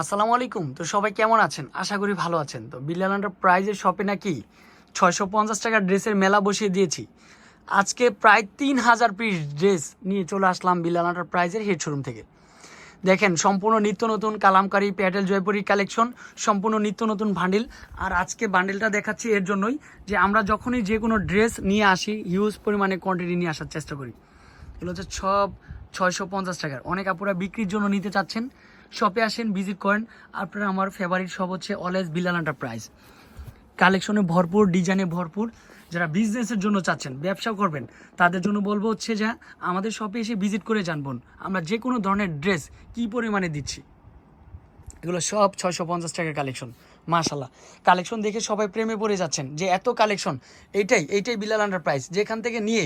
আসসালামু আলাইকুম। তো সবাই কেমন আছেন? আশা করি ভালো আছেন। তো বিল্লাল প্রাইজের শপে নাকি ছয়শো পঞ্চাশ টাকার ড্রেসের মেলা বসিয়ে দিয়েছি। আজকে প্রায় তিন হাজার পিস ড্রেস নিয়ে চলে আসলাম বিল্লাল প্রাইজের হেড শোরুম থেকে। দেখেন, সম্পূর্ণ নিত্য নতুন কালামকারি প্যাটেল জয়পুরি কালেকশন, সম্পূর্ণ নিত্য নতুন বান্ডিল। আর আজকে বান্ডিলটা দেখাচ্ছি এর জন্যই যে আমরা যখনই যে কোনো ড্রেস নিয়ে আসি হিউজ পরিমাণে কোয়ান্টিটি নিয়ে আসার চেষ্টা করি। এগুলো হচ্ছে সব ছয়শো পঞ্চাশ টাকার। অনেক আপুরা বিক্রির জন্য নিতে চাচ্ছেন শপে আসেন ভিজিট করেন। আপনারা আমার ফেভারিট শপ হচ্ছে অলওয়েজ বিলাল এন্টারপ্রাইজ কালেকশনে ভরপুর ডিজাইনে ভরপুর, যারা বিজনেসের জন্য চাচ্ছেন ব্যবসা করবেন, তাদের জন্য বলব হচ্ছে যে আমাদের শপে এসে ভিজিট করে জানবেন, আমরা যে কোনো ধরনের ড্রেস কী পরিমাণে দিচ্ছি। এগুলো সব ছয়শো পঞ্চাশ টাকার কালেকশন মাশাল্লাহ কালেকশন দেখে সবাই প্রেমে পড়ে যাচ্ছেন যে এত কালেকশন, এইটাই এইটাই বিলাল প্রাইস যেখান থেকে নিয়ে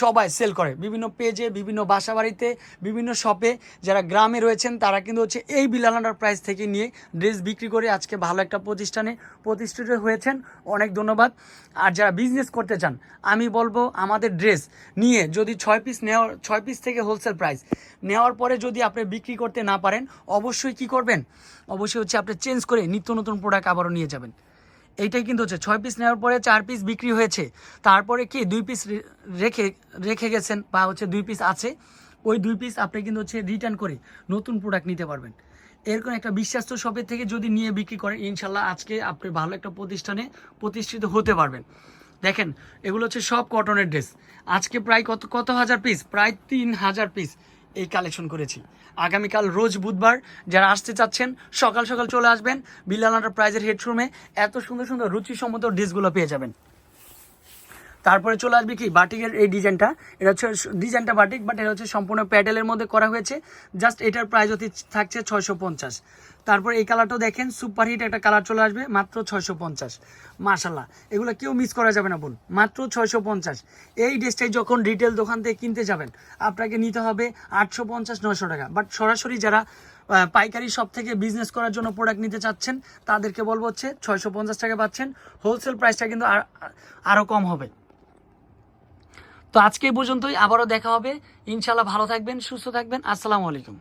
সবাই সেল করে। বিভিন্ন পেজে বিভিন্ন বাসা বাড়িতে বিভিন্ন শপে যারা গ্রামে রয়েছেন, তারা কিন্তু হচ্ছে এই বিলাল প্রাইস থেকে নিয়ে ড্রেস বিক্রি করে আজকে ভালো একটা প্রতিষ্ঠানে প্রতিষ্ঠিত হয়েছেন। অনেক ধন্যবাদ। আর যারা বিজনেস করতে চান, আমি বলব আমাদের ড্রেস নিয়ে যদি ছয় পিস নেওয়ার, ছয় পিস থেকে হোলসেল প্রাইস নেওয়ার পরে যদি আপনি বিক্রি করতে না পারেন, অবশ্যই কি করবেন? অবশ্যই হচ্ছে আপনি চেঞ্জ করে নিত্য নতুন প্রোডাক্ট আবারও নিয়ে যাবেন। এইটাই কিন্তু হচ্ছে, ছয় পিস নেওয়ার পরে চার পিস বিক্রি হয়েছে। তারপরে কি দুই পিস রেখে রেখে গেছেন বা হচ্ছে দুই পিস আছে, ওই দুই পিস আপনি কিন্তু হচ্ছে রিটার্ন করে নতুন প্রোডাক্ট নিতে পারবেন। এরকম একটা বিশ্বাস্ত শপের থেকে যদি নিয়ে বিক্রি করেন, ইনশাল্লাহ আজকে আপনি ভালো একটা প্রতিষ্ঠানে প্রতিষ্ঠিত হতে পারবেন। দেখেন, এগুলো হচ্ছে সব কটনের ড্রেস আজকে প্রায় কত কত হাজার পিস প্রায় তিন হাজার পিস এই কালেকশন করেছি। আগামীকাল রোজ বুধবার যারা আসতে চাচ্ছেন, সকাল সকাল চলে আসবেন। বিল্লাল প্রাইজের হেডরুমে এত সুন্দর সুন্দর রুচিসম্মত ড্রেসগুলো পেয়ে যাবেন। তারপরে চলে আসবে কি? বাটিকের এই ডিজাইনটা। এটা হচ্ছে ডিজাইনটা বাটিক বাট এটা হচ্ছে সম্পূর্ণ প্যাডেলের মধ্যে করা হয়েছে। জাস্ট এটার প্রাইস হতে থাকছে ছয়শো পঞ্চাশ। তারপর এই কালারটাও দেখেন সুপার হিট একটা কালার চলে আসবে, মাত্র ছয়শো পঞ্চাশ। মাশাল্লাহ এগুলো কেউ মিস করা যাবে না বোন, মাত্র ছয়শো পঞ্চাশ। এই ড্রেসটাই যখন রিটেল দোকান থেকে কিনতে যাবেন, আপনাকে নিতে হবে আটশো পঞ্চাশ নশো টাকা। বাট সরাসরি যারা পাইকারি সব থেকে বিজনেস করার জন্য প্রোডাক্ট নিতে চাচ্ছেন, তাদেরকে বলব হচ্ছে, ছয়শো পঞ্চাশ টাকা পাচ্ছেন। হোলসেল প্রাইসটা কিন্তু আর- আরও কম হবে। তো আজকে পর্যন্তই। আবারও দেখা হবে। ইনশাল্লাহ ভালো থাকবেন সুস্থ থাকবেন। আসসালামু আলাইকুম।